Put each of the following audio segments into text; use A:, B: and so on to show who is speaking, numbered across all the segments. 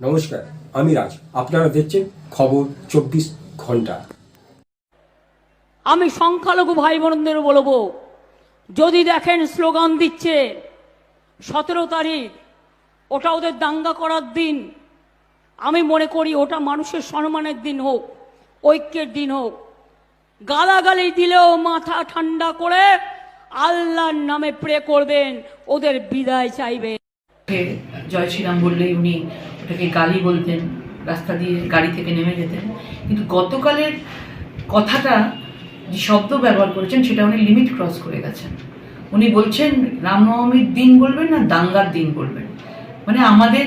A: নমস্কার আমি রাজ। আপনারা দেখছেন খবর চব্বিশ ঘণ্টা।
B: আমি সংখ্যালঘু ভাই বোনদের বলব যদি দেখেন স্লোগান দিচ্ছে সতেরো তারিখ ওটা ওদের দাঙ্গা করার দিন। আমি মনে করি ওটা মানুষের সম্মানের দিন হোক ঐক্যের দিন হোক। গালাগালি দিলেও মাথা ঠান্ডা করে আল্লাহর নামে প্রে করবেন ওদের বিদায় চাইবে
C: জয় শ্রীরাম বললেই উনি ওটাকে গালি বলতেন, রাস্তা দিয়ে গাড়ি থেকে নেমে যেতেন। কিন্তু গতকালের কথাটা, যে শব্দ ব্যবহার করেছেন, সেটা উনি লিমিট ক্রস করে গেছেন। উনি বলছেন রামনবমীর দিন বলবেন না, দাঙ্গার দিন বলবেন? মানে আমাদের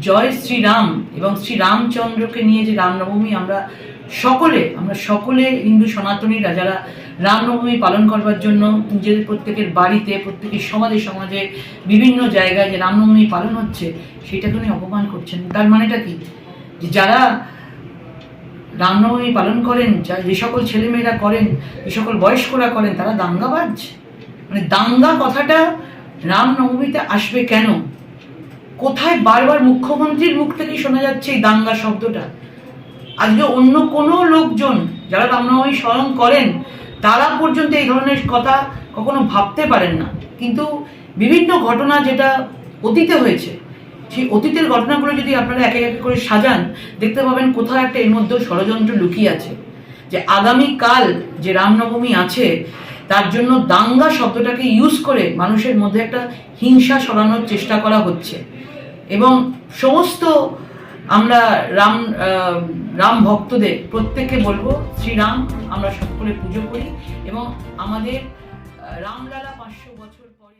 C: জয় শ্রীরাম এবং শ্রীরামচন্দ্রকে নিয়ে যে রামনবমী আমরা সকলে, আমরা সকলে হিন্দু সনাতনীরা যারা রামনবমী পালন করবার জন্য নিজেদের প্রত্যেকের বাড়িতে, প্রত্যেকের সমাজে সমাজে বিভিন্ন জায়গায় যে রামনবমী পালন হচ্ছে, সেটাকে উনি অপমান করছেন। তার মানেটা কি? যে যারা রামনবমী পালন করেন, যা সকল ছেলেমেয়েরা করেন, যে সকল বয়স্করা করেন, তারা দাঙ্গাবাজ মানে দাঙ্গা কথাটা রামনবমীতে আসবে কেন? কোথায় বারবার মুখ্যমন্ত্রীর মুখ থেকেই শোনা যাচ্ছে এই দাঙ্গা শব্দটা? আজকে অন্য কোনো লোকজন যারা রামনবমী স্মরণ করেন, তারা পর্যন্ত এই ধরনের কথা কখনো ভাবতে পারেন না। কিন্তু বিভিন্ন ঘটনা যেটা অতীতে হয়েছে, সেই অতীতের ঘটনাগুলো যদি আপনারা একে একে করে সাজান, দেখতে পাবেন কোথাও একটা এর মধ্যে ষড়যন্ত্র লুকিয়ে আছে। যে আগামীকাল যে রামনবমী আছে, তার জন্য দাঙ্গা শব্দটাকে ইউজ করে মানুষের মধ্যে একটা হিংসা সরানোর চেষ্টা করা হচ্ছে। এবং সমস্ত আমরা রাম রাম ভক্তদের প্রত্যেককে বলব, শ্রীরাম, আমরা সকলে পুজো করি এবং আমাদের রামলালা পাঁচশো বছর পরে